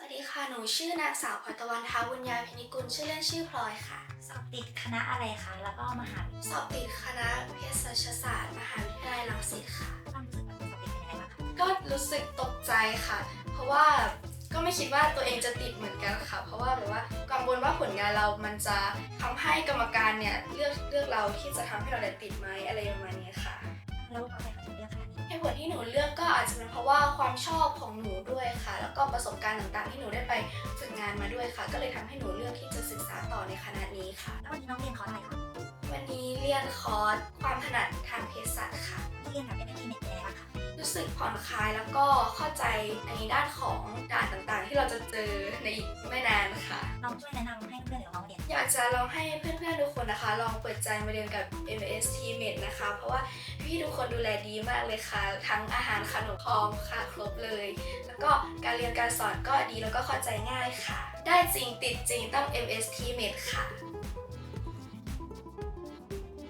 สวัสดีค่ะ หนูชื่อนางสาวพรตะวันท้าวุญญาพินิกุล ชื่อเล่นชื่อพลอยค่ะ สอบติดคณะอะไรคะ แล้วก็มหาวิทยาลัยสอบติดคณะเภสัชศาสตร์ มหาวิทยาลัยรังสิตค่ะ ความรู้สึกตอนสอบติดเป็นยังไงบ้างคะก็รู้สึกตกใจค่ะ เพราะว่าก็ไม่คิดว่าตัวเองจะติดเหมือนกันค่ะ เพราะว่าแบบว่ากังวลว่าผลงานเรามันจะทำให้กรรมการเนี่ยเลือกเลือกเราที่จะทำให้เราได้ติดไหมอะไรประมาณนี้ค่ะ แล้ว ที่หนูเลือกก็อาจจะเป็นเพราะว่าความชอบของหนูด้วยค่ะ แล้วก็ประสบการณ์ต่างๆ ที่หนูได้ไปฝึกงานมาด้วยค่ะ ก็เลยทำให้หนูเลือกที่จะศึกษาต่อในคณะนี้ค่ะ แล้ววันนี้น้องเรียนคอร์สอะไรคะวันนี้เรียนคอร์สความถนัดทางเภสัชค่ะที่เรียนกับเป็นที่เน็ตเป็นยังไงบ้างคะรู้สึกผ่อนคลายแล้วก็เข้าใจในด้านของด่านต่างๆ ที่เราจะเจอในอีกไม่นานค่ะน้องช่วยแนะนำให้เพื่อนๆหรือน้องๆเรียนอยากจะลองให้เพื่อนๆทุกคนนะคะ ลองเปิดใจมาเรียนกับ MS t m e d นะคะ เพราะว่า พี่ทุกคนดูแลดีมากเลยค่ะ ทั้งอาหารขนมพร้อมค่ะครบเลย แล้วก็การเรียนการสอนก็ดีแล้วก็เข้าใจง่ายค่ะ ได้จริงติดจริงต้อง MS t m e d ค่ะ